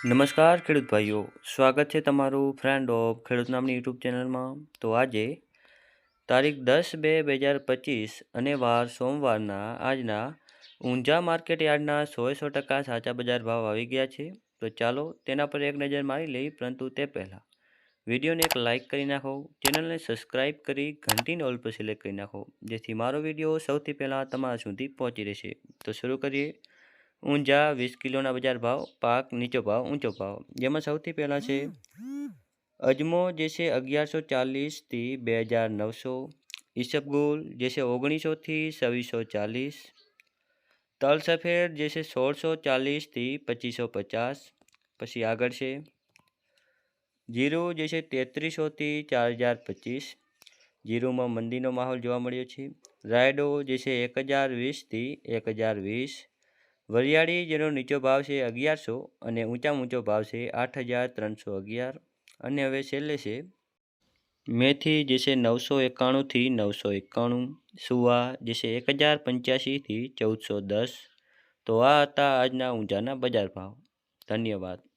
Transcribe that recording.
નમસ્કાર, ખેડૂત ભાઈઓ. સ્વાગત છે તમારું ફ્રેન્ડ ઓફ ખેડૂત નામની યુટ્યુબ ચેનલમાં તો આજે તારીખ દસ બે બે હજાર પચીસ અને વાર સોમવારના આજના ઊંઝા માર્કેટ યાર્ડના સોએ સો ટકા સાચા બજાર ભાવ આવી ગયા છે. તો ચાલો તેના પર એક નજર મારી લઈ પરંતુ તે પહેલાં વિડીયોને એક લાઇક કરી નાખો ચેનલને સબસ્ક્રાઇબ કરી ઘંટીને ઓલ પર સિલેક્ટ કરી નાખો, જેથી મારો વીડિયો સૌથી પહેલાં તમારા સુધી પહોંચી રહેશે. તો શરૂ કરીએ. ઊંઝા વીસ કિલોના બજાર ભાવ, પાક નીચો ભાવ, ઊંચો ભાવ. જેમાં સૌથી પહેલાં છે અજમો, જે છે અગિયારસો ચાલીસથી બે હજાર નવસો. ઈસબગુલ જે છે ઓગણીસોથી છવ્વીસો ચાલીસ. તલ સફેદ જે છે સોળસો ચાલીસથી પચીસો પચાસ. પછી આગળ છે જીરું, જે છે તેત્રીસોથી ચાર હજાર પચીસ. જીરુંમાં મંદીનો માહોલ જોવા મળ્યો છે. રાયડો, જે છે એક હજાર વીસથી એક હજાર વીસ. વરિયાળી જેનો નીચો ભાવ છે અગિયારસો અને ઊંચામાં ઊંચો ભાવ છે આઠ હજાર ત્રણસો અગિયાર. અને હવે છેલ્લે છે, મેથી જે છે નવસો એકાણુંથી નવસો એકાણું, સુવા જે છે એક હજાર પંચ્યાસીથી ચૌદસો દસ. તો આ હતા આજના ઊંઝાના બજાર ભાવ. ધન્યવાદ.